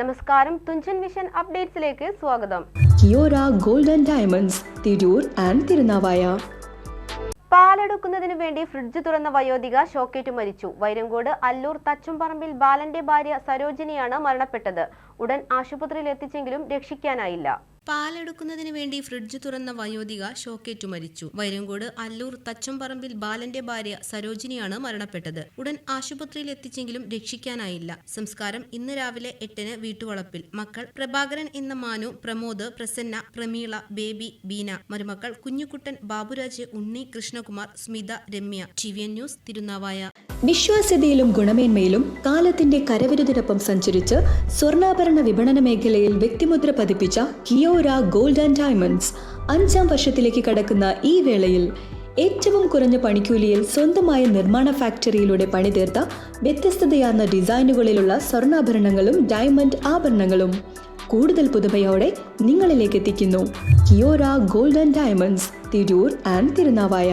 നമസ്കാരം. തുഞ്ചൻ വിഷൻ അപ്ഡേറ്റ്സിലേക്ക് സ്വാഗതം. Kiora golden diamonds Tirur and Tirunavaya. പാലെടുക്കുന്നതിനു വേണ്ടി ഫ്രിഡ്ജ് തുറന്ന വയോധിക ഷോക്കേറ്റ് മരിച്ചു. വൈരങ്കോട് അല്ലൂർ തച്ചുംപറമ്പിൽ ബാലന്റെ ഭാര്യ സരോജിനിയാണ് മരണപ്പെട്ടത്. ഉടൻ ആശുപത്രിയിൽ എത്തിച്ചെങ്കിലും രക്ഷിക്കാനായില്ല. പാലെടുക്കുന്നതിന് വേണ്ടി ഫ്രിഡ്ജ് തുറന്ന വയോധിക ഷോക്കേറ്റു മരിച്ചു. വൈരങ്കോട് അല്ലൂർ തച്ചംപറമ്പിൽ ബാലന്റെ ഭാര്യ സരോജിനിയാണ് മരണപ്പെട്ടത്. ഉടൻ ആശുപത്രിയിൽ എത്തിച്ചെങ്കിലും രക്ഷിക്കാനായില്ല. സംസ്കാരം ഇന്ന് രാവിലെ എട്ടിന് വീട്ടുവളപ്പിൽ. മക്കൾ പ്രഭാകരൻ എന്ന മാനു പ്രമോദ് പ്രസന്ന പ്രമീള ബേബി ബീന. മരുമക്കൾ Kunjukuttan Baburaj Unni Krishnakumar Smitha Ramya. T V N news Tirunavaya. വിശ്വാസ്യതയിലും ഗുണമേന്മയിലും കാലത്തിന്റെ കരവിരുതിനൊപ്പം സഞ്ചരിച്ച് സ്വർണാഭരണ വിപണന മേഖലയിൽ വ്യക്തിമുദ്ര പതിപ്പിച്ച കിയോര ഗോൾഡ് ആൻഡ് ഡയമണ്ട്സ് അഞ്ചാം വർഷത്തിലേക്ക് കടക്കുന്ന ഈ വേളയിൽ ഏറ്റവും കുറഞ്ഞ പണിക്കൂലിയിൽ സ്വന്തമായ നിർമ്മാണ ഫാക്ടറിയിലൂടെ പണിതീർത്ത വ്യത്യസ്തതയാർന്ന ഡിസൈനുകളിലുള്ള സ്വർണാഭരണങ്ങളും ഡയമണ്ട് ആഭരണങ്ങളും കൂടുതൽ പുതുമയോടെ നിങ്ങളിലേക്ക് എത്തിക്കുന്നു Kiora gold and diamonds Tirur and Tirunavaya.